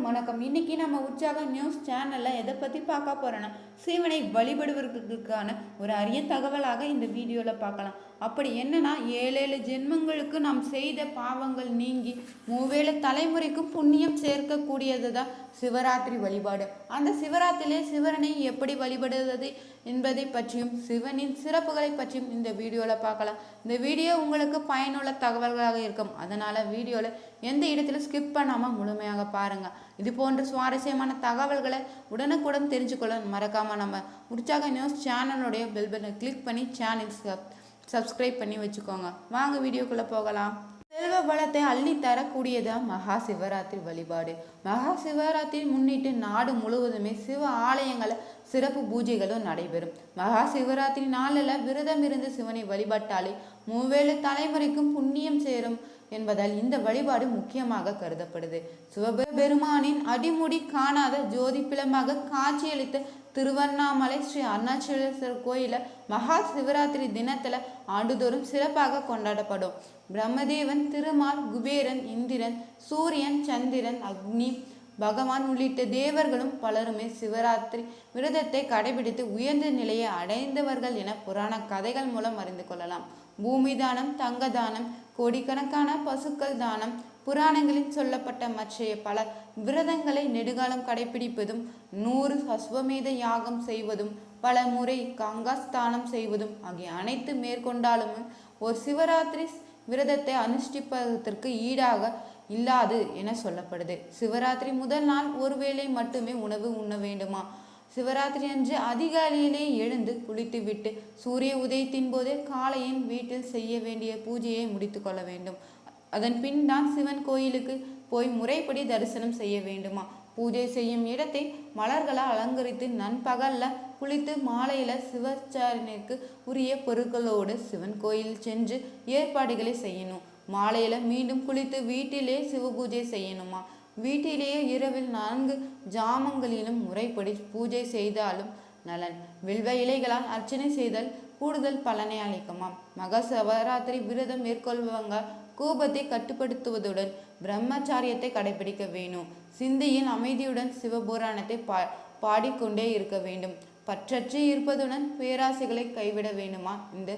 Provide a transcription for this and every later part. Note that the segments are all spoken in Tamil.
அனைவருக்கும் வணக்கம். இன்னைக்கு நம்ம உற்சாக நியூஸ் சேனல்ல எதை பத்தி பார்க்க போறோம்னா சிவனை வழிபடுவதற்கான ஒரு அரிய தகவலாக இந்த வீடியோல பார்க்கலாம். அப்படி என்னன்னா ஏழேழு ஜென்மங்களுக்கு நாம் செய்த பாவங்கள் நீங்கி மூவேழு தலைமுறைக்கும் புண்ணியம் சேர்க்கக்கூடியது தான் சிவராத்திரி வழிபாடு. அந்த சிவராத்திரியிலே சிவனை எப்படி வழிபடுவது என்பதை பற்றியும் சிவனின் சிறப்புகளை பற்றியும் இந்த வீடியோவில் பார்க்கலாம். இந்த வீடியோ உங்களுக்கு பயனுள்ள தகவல்களாக இருக்கும். அதனால் வீடியோவில் எந்த இடத்துல ஸ்கிப் பண்ணாமல் முழுமையாக பாருங்கள் இது போன்ற சுவாரஸ்யமான தகவல்களை உடனுக்குடன் தெரிஞ்சுக்கொள்ள மறக்காமல் நம்ம உற்சாக நியூஸ் சேனலுடைய பெல் பட்டனை கிளிக் பண்ணி சேனல் சப்ஸ்கிரைப் பண்ணி வச்சுக்கோங்க. வாங்க வீடியோக்குள்ளே போகலாம். செல்வ வளத்தை அள்ளி தரக்கூடியதான் மகா சிவராத்திரி வழிபாடு. மகா சிவராத்திரி முன்னிட்டு நாடு முழுவதுமே சிவ ஆலயங்களை சிறப்பு பூஜைகளும் நடைபெறும். மகா சிவராத்திரி நாளில் விரதம் இருந்து சிவனை வழிபட்டாலே மூவேழு தலைமுறைக்கும் புண்ணியம் சேரும். என்பதால் இந்த வழிபாடு முக்கியமாக கருதப்படுது. சிவபெருமானின் அடிமுடி காணாத ஜோதி பிளமாக காட்சியளித்த திருவண்ணாமலை ஸ்ரீ அருணாச்சலேஸ்வரர் கோயில மகா சிவராத்திரி தினத்துல ஆண்டுதோறும் சிறப்பாக கொண்டாடப்படும். பிரம்மதேவன் திருமால் குபேரன் இந்திரன் சூரியன் சந்திரன் அக்னி பகவான் உள்ளிட்ட தேவர்களும் பலருமே சிவராத்திரி விரதத்தை கடைபிடித்து உயர்ந்த நிலையை அடைந்தவர்கள் என புராண கதைகள் மூலம் அறிந்து கொள்ளலாம். பூமி தானம் தங்க தானம் கோடிக்கணக்கான பசுக்கள் தானம் புராணங்களில் சொல்லப்பட்ட மற்றைய பல விரதங்களை நெடுகாலம் கடைபிடிப்பதும் நூறு அஸ்வமேத யாகம் செய்வதும் பல முறை கங்காஸ்தானம் செய்வதும் ஆகிய அனைத்து மேற்கொண்டாலும் ஒரு சிவராத்திரி விரதத்தை அனுஷ்டிப்பதற்கு ஈடாக இல்லாது என சொல்லப்படுது. சிவராத்திரி முதல் நாள் ஒருவேளை மட்டுமே உணவு உண்ண வேண்டுமா? சிவராத்திரி அன்று அதிகாலையிலே எழுந்து குளித்துவிட்டு சூரிய உதயத்தின் போதே காலையின் வீட்டில் செய்ய வேண்டிய பூஜையை முடித்து கொள்ள வேண்டும். அதன் பின் தான் சிவன் கோயிலுக்கு போய் முறைப்படி தரிசனம் செய்ய வேண்டுமா? பூஜை செய்யும் இடத்தை மலர்களால் அலங்கரித்து நண்பகல்ல குளித்து மாலையில சிவச்சாரணிற்கு உரிய பொருட்களோடு சிவன் கோயில் சென்று ஏற்பாடுகளை செய்யணும். மாலையில் மீண்டும் குளித்து வீட்டிலே சிவபூஜை செய்யணுமா? வீட்டிலேயே இரவில் நான்கு ஜாமங்களிலும் முறைப்படி பூஜை செய்தாலும் நலன். வில்வ இலைகளால் அர்ச்சனை செய்தல் கூடுதல் பலனை அளிக்குமாம் மகா சிவராத்திரி விரதம் மேற்கொள்பவங்க கோபத்தை கட்டுப்படுத்துவதுடன் பிரம்மச்சாரியத்தை கடைபிடிக்க வேணும். சிந்தையின் அமைதியுடன் சிவபுராணத்தை பா பாடிக்கொண்டே இருக்க வேண்டும். பற்றற்று இருப்பதுடன் பேராசைகளை கைவிட வேண்டுமா இந்த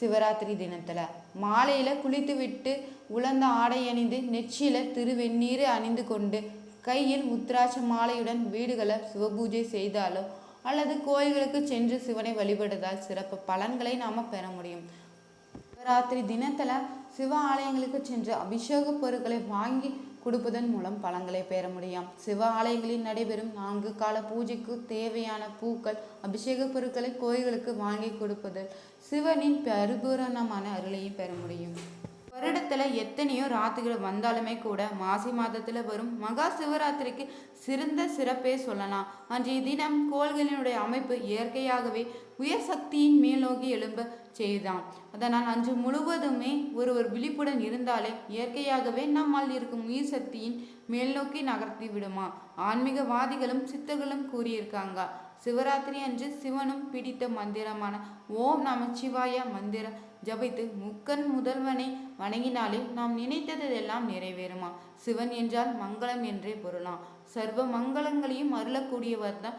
சிவராத்திரி தினத்துல. மாலையில குளித்துவிட்டு உலர்ந்த ஆடை அணிந்து நெற்றியில திருவெந்நீர் அணிந்து கொண்டு கையில் முத்திராட்ச மாலையுடன் வீடுகளை சிவபூஜை செய்தாலோ அல்லது கோயில்களுக்கு சென்று சிவனை வழிபடுவதால் சிறப்பு பலன்களை நாம பெற முடியும். சிவராத்திரி தினத்துல சிவ ஆலயங்களுக்கு சென்று அபிஷேக பொருட்களை வாங்கி கொடுப்பதன் மூலம் பலன்களை பெற முடியும். சிவ ஆலயங்களில் நடைபெறும் நான்கு கால பூஜைக்கு தேவையான பூக்கள் அபிஷேக பொருட்களை கோயில்களுக்கு வாங்கி கொடுப்பதில் சிவனின் பரிபூரணமான அருளையும் பெற முடியும். வருடத்துல எத்தனையோ ராத்திரிகள் வந்தாலுமே கூட மாசி மாதத்துல வரும் மகா சிவராத்திரிக்கு சிறந்த சிறப்பே சொல்லலாம். அன்றைய தினம் கோள்களினுடைய அமைப்பு இயற்கையாகவே உயர் சக்தியின் மேலோக்கி எழும்ப செய்தான் அதனால் அன்று முழுவதுமே ஒருவர் விழிப்புடன் இருந்தாலே இயற்கையாகவே நம்மால் இருக்கும் உயிர் சக்தியின் மேல்நோக்கி நகர்த்தி விடுமா? ஆன்மீகவாதிகளும் சித்தர்களும் கூறியிருக்காங்க. சிவராத்திரி அன்று சிவனும் பிடித்த மந்திரமான ஓம் நமச்சிவாய மந்திரம் ஜபித்து முக்கன் முதல்வனை வணங்கினாலே நாம் நினைத்ததெல்லாம் நிறைவேறுமா? சிவன் என்றால் மங்களம் என்றே பொருளாம். சர்வ மங்களங்களையும் அருளக்கூடியவர் தான்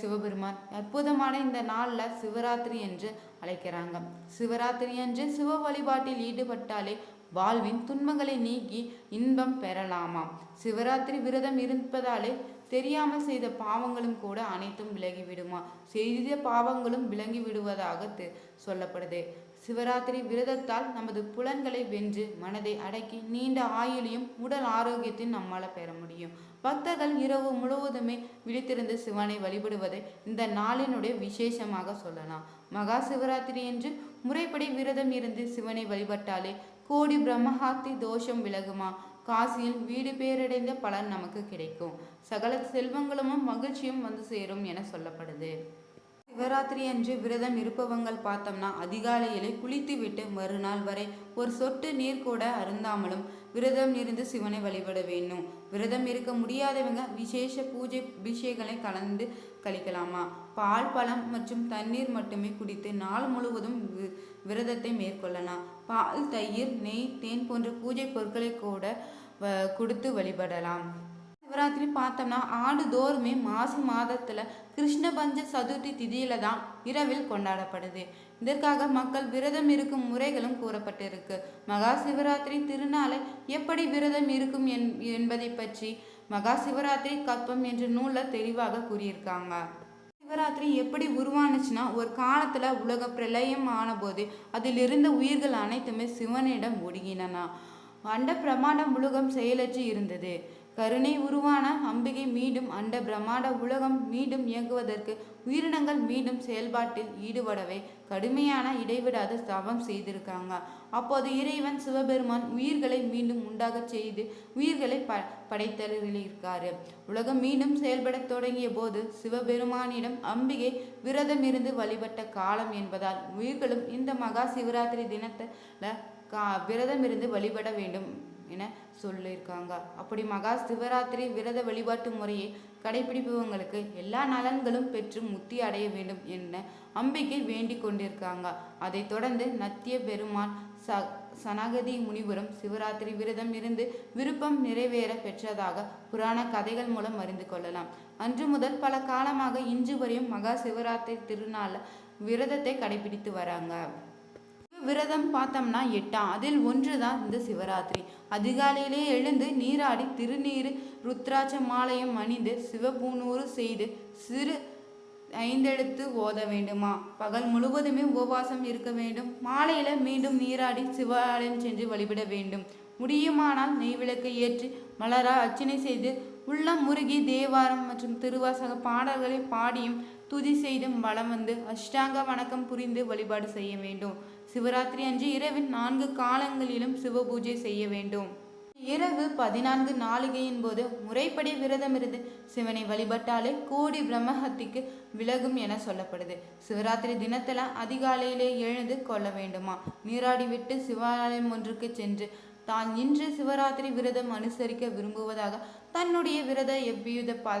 சிவபெருமான். அற்புதமான இந்த நாளில் சிவராத்திரி என்று அழைக்கிறாங்க. சிவராத்திரி அன்று சிவ வழிபாட்டில் ஈடுபட்டாலே வாழ்வின் துன்பங்களை நீக்கி இன்பம் பெறலாமாம். சிவராத்திரி விரதம் இருப்பதாலே தெரியாமல் செய்த பாவங்களும் கூட அனைத்தும் விலகிவிடுமா செய்த பாவங்களும் விளங்கி விடுவதாக சொல்லப்படுது. சிவராத்திரி விரதத்தால் நமது புலன்களை வென்று மனதை அடக்கி நீண்ட ஆயுளையும் உடல் ஆரோக்கியத்தையும் நம்மால் பெற முடியும். பக்தர்கள் இரவு முழுவதுமே விழித்திருந்து சிவனை வழிபடுவதை இந்த நாளினுடைய விசேஷமாக சொல்லலாம். மகா சிவராத்திரி என்று முறைப்படி விரதம் இருந்து சிவனை வழிபட்டாலே கோடி பிரம்மஹாத்தி தோஷம் விலகுமா? காசியில் வீடு பேரடைந்த பலன் நமக்கு கிடைக்கும். சகல செல்வங்களும் மகிழ்ச்சியும் வந்து சேரும் என சொல்லப்படுது. சிவராத்திரி அன்று விரதம் இருப்பவங்கள் பார்த்தோம்னா அதிகாலையிலே குளித்துவிட்டு மறுநாள் வரை ஒரு சொட்டு நீர் கூட அருந்தாமலும் விரதம் இருந்து சிவனை வழிபட வேண்டும். விரதம் இருக்க முடியாதவங்க விசேஷ பூஜை அபிஷேகங்களை கலந்து கழிக்கலாமா? பால் பழம் மற்றும் தண்ணீர் மட்டுமே குடித்து நாள் முழுவதும் விரதத்தை மேற்கொள்ளலாம். பால் தயிர் நெய் தேன் போன்ற பூஜை பொருட்களை கூட கொடுத்து வழிபடலாம். சிவராத்திரி பார்த்தோம்னா ஆண்டுதோறுமே மாசி மாதத்தில் கிருஷ்ண பஞ்ச சதுர்த்தி திதியில தான் இரவில் கொண்டாடப்படுது. இதற்காக மக்கள் விரதம் இருக்கும் முறைகளும் கூறப்பட்டிருக்கு. மகா சிவராத்திரி திருநாளை எப்படி விரதம் இருக்கும் என்- என்பதை பற்றி மகா சிவராத்திரி கற்பம் என்ற நூலில் தெளிவாக கூறியிருக்காங்க. சிவராத்திரி எப்படி உருவானுச்சுன்னா ஒரு காலத்தில் உலக பிரளயம் ஆனபோது அதில் இருந்த உயிர்கள் அனைத்துமே சிவனிடம் ஒடுங்கினனா அண்ட பிரமாண்டம் உலகம் செயலற்று இருந்தது. கருணை உருவான அம்பிகை மீண்டும் அண்ட பிரம்மாண்ட உலகம் மீண்டும் இயங்குவதற்கு உயிரினங்கள் மீண்டும் செயல்பாட்டில் ஈடுபடவே கடுமையான இடைவிடாத தவம் செய்திருக்காங்க. அப்போது இறைவன் சிவபெருமான் உயிர்களை மீண்டும் உண்டாகச் செய்து உயிர்களை ப படைத்தலிருக்காரு உலகம் மீண்டும் செயல்படத் தொடங்கிய போது சிவபெருமானிடம் அம்பிகை விரதம் இருந்து வழிபட்ட காலம் என்பதால் உயிர்களும் இந்த மகா சிவராத்திரி தினத்தில் கா விரதம் இருந்து வழிபட வேண்டும். என சொல்லியிருக்காங்க. அப்படி மகா சிவராத்திரி விரத வழிபாட்டு முறையை கடைபிடிப்பவங்களுக்கு எல்லா நலன்களும் பெற்று முத்தி அடைய வேண்டும் என அம்பிக்கை வேண்டிக் கொண்டிருக்காங்க. அதைத் தொடர்ந்து நத்திய பெருமான் ச சனகதி முனிவரும் சிவராத்திரி விரதம் இருந்து விருப்பம் நிறைவேற பெற்றதாக புராண கதைகள் மூலம் அறிந்து கொள்ளலாம். அன்று முதல் பல காலமாக இன்று வரையும் மகா சிவராத்திரி திருநாள் விரதத்தை கடைபிடித்து வராங்க. விரதம் பார்த்தோம்னா எட்டாம் அதில் ஒன்று தான் இந்த சிவராத்திரி. அதிகாலையிலே எழுந்து நீராடி திருநீர் ருத்ராட்ச மாலையும் அணிந்து சிவபூணூறு செய்து சிறு ஐந்தெழுத்து ஓத வேண்டுமா? பகல் முழுவதுமே உபவாசம் இருக்க வேண்டும். மாலையில மீண்டும் நீராடி சிவாலயம் சென்று வழிபட வேண்டும். முடியுமானால் நெய்விளக்கை ஏற்றி மலரா அர்ச்சனை செய்து உள்ளம் முருகி தேவாரம் மற்றும் திருவாசக பாடல்களை பாடியும் துதி செய்தும் வலம் வந்து அஷ்டாங்க வணக்கம் புரிந்து வழிபாடு செய்ய வேண்டும். சிவராத்திரி அன்று இரவில் நான்கு காலங்களிலும் சிவ பூஜை செய்ய வேண்டும். இரவு பதினான்கு நாளிகையின் போது முறைப்படி விரதமிருந்து சிவனை வழிபட்டாலே கோடி பிரம்மஹத்திக்கு விலகும் என சொல்லப்படுது. சிவராத்திரி தினத்தில அதிகாலையிலே எழுந்து கொள்ள வேண்டுமா? நீராடிவிட்டு சிவாலயம் ஒன்றுக்கு சென்று தான் இன்று சிவராத்திரி விரதம் அனுசரிக்க விரும்புவதாக தன்னுடைய விரத எவ்வித ப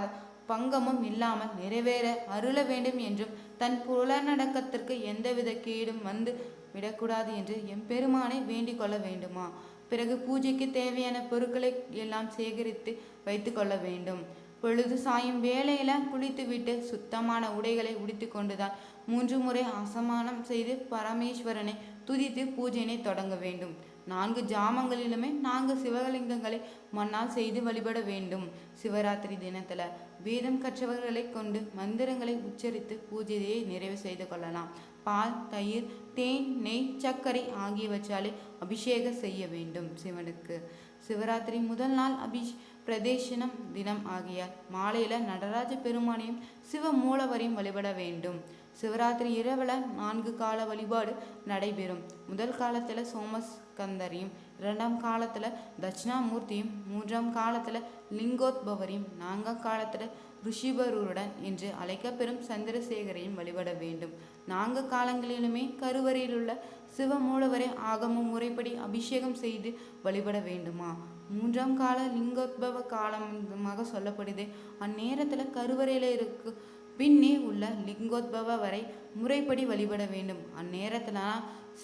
பங்கமும் இல்லாமல் நிறைவேற அருள வேண்டும் என்றும் தன் புலநடக்கத்திற்கு எந்தவித கேடும் வந்து விடக்கூடாது என்று எம்பெருமானை வேண்டிக் கொள்ள வேண்டுமா? பிறகு பூஜைக்கு தேவையான பொருட்களை எல்லாம் சேகரித்து வைத்து கொள்ள வேண்டும். பொழுது சாயும் வேலையில குளித்துவிட்டு சுத்தமான உடைகளை உடுத்தி கொண்டுதான் மூன்று முறை அசமானம் செய்து பரமேஸ்வரனை துதித்து பூஜையினை தொடங்க வேண்டும். நான்கு ஜாமங்களிலுமே நான்கு சிவலிங்கங்களை மண்ணால் செய்து வழிபட வேண்டும். சிவராத்திரி தினத்துல வேதம் கற்றவர்களை கொண்டு மந்திரங்களை உச்சரித்து பூஜையை நிறைவு செய்து கொள்ளலாம். பால் தயிர் தேன் நெய் சர்க்கரை ஆகியவற்றாலே அபிஷேகம் செய்ய வேண்டும் சிவனுக்கு. சிவராத்திரி முதல் நாள் அபிஷ் பிரதேசனம் தினம் ஆகியால் மாலையில நடராஜ பெருமானையும் சிவ மூலவரையும் வழிபட வேண்டும். சிவராத்திரி இரவுல நான்கு கால வழிபாடு நடைபெறும். முதல் காலத்துல சோமஸ்கந்தரையும் இரண்டாம் காலத்துல தட்சிணாமூர்த்தியும் மூன்றாம் காலத்துல லிங்கோத்பவரையும் நான்காம் காலத்துல ரிஷிபருடன் என்று அழைக்கப்பெறும் சந்திரசேகரையும் வழிபட வேண்டும். நான்கு காலங்களிலுமே கருவறையிலுள்ள சிவமூலவரை சிவ மூலவரை ஆகம முறைப்படி அபிஷேகம் செய்து வழிபட வேண்டுமா? மூன்றாம் கால லிங்கோத்பவ காலமாக சொல்லப்படுது. அந்நேரத்தில் கருவறையில் இருக்கு பின்னே உள்ள லிங்கோத்பவ வரை முறைப்படி வழிபட வேண்டும். அந்நேரத்துல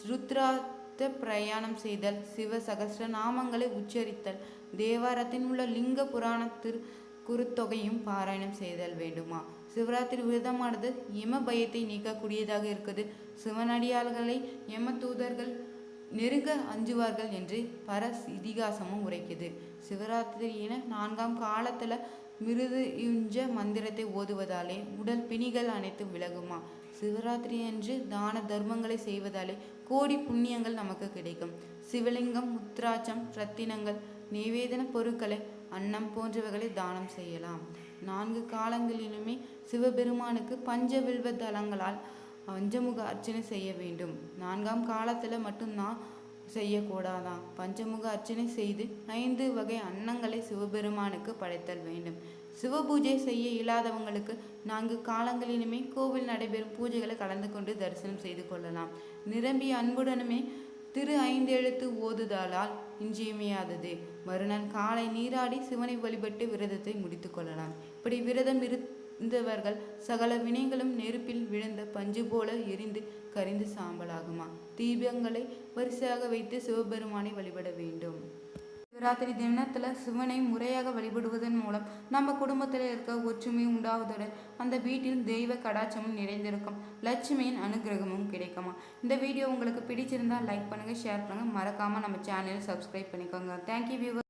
ருத்ராத்த பிரயாணம் செய்தல் சிவ சகஸ்ர நாமங்களை உச்சரித்தல் தேவாரத்தின் உள்ள லிங்க புராணத்தில் குறுத்தொகையும் குருத்தொகையும் பாராயணம் செய்தல் வேண்டுமா? சிவராத்திரி விரதமானது யம பயத்தை நீக்கக்கூடியதாக இருக்குது. சிவனடியார்களை யம தூதர்கள் நெருங்க அஞ்சுவார்கள் என்று பர இதிகாசமும் உரைக்குது. சிவராத்திரியின நான்காம் காலத்துல மிருது இஞ்ச மந்திரத்தை ஓதுவதாலே உடல் பிணிகள் அனைத்தும் விலகுமா? சிவராத்திரி அன்று தான தர்மங்களை செய்வதாலே கோடி புண்ணியங்கள் நமக்கு கிடைக்கும். சிவலிங்கம் முத்ராட்சம் ரத்தினங்கள் நிவேதன பொருட்களை அன்னம் போன்றவைகளை தானம் செய்யலாம். நான்கு காலங்களிலுமே சிவபெருமானுக்கு பஞ்சவில்வ தலங்களால் பஞ்சமுக அர்ச்சனை செய்ய வேண்டும். நான்காம் காலத்தில் மட்டும்தான் செய்யக்கூடாதாம் பஞ்சமுக அர்ச்சனை செய்து ஐந்து வகை அன்னங்களை சிவபெருமானுக்கு படைத்தல் வேண்டும். சிவபூஜை செய்ய இல்லாதவங்களுக்கு நான்கு காலங்களிலுமே கோவில் நடைபெறும் பூஜைகளை கலந்து கொண்டு தரிசனம் செய்து கொள்ளலாம். நிரம்பிய அன்புடனுமே திரு ஐந்தெழுத்து ஓதுதலால் இன்றியமையாதது. மறுநாள் காலை நீராடி சிவனை வழிபட்டு விரதத்தை முடித்து கொள்ளலாம். இப்படி விரதம் இருந்தவர்கள் சகல வினைகளும் நெருப்பில் விழுந்த பஞ்சு போல எரிந்து கரிந்து சாம்பலாகுமா? தீபங்களை வரிசையாக வைத்து சிவபெருமானை வழிபட வேண்டும். சிவராத்திரி தினத்தில் சிவனை முறையாக வழிபடுவதன் மூலம் நம்ம குடும்பத்தில் இருக்க ஒற்றுமை உண்டாவதோடு அந்த வீட்டில் தெய்வ கடாட்சமும் நிறைந்திருக்கும். லட்சுமியின் அனுகிரகமும் கிடைக்குமா? இந்த வீடியோ உங்களுக்கு பிடிச்சிருந்தா லைக் பண்ணுங்கள் ஷேர் பண்ணுங்கள் மறக்காமல் நம்ம சேனலை சப்ஸ்கிரைப் பண்ணிக்கோங்க. Thank you viewer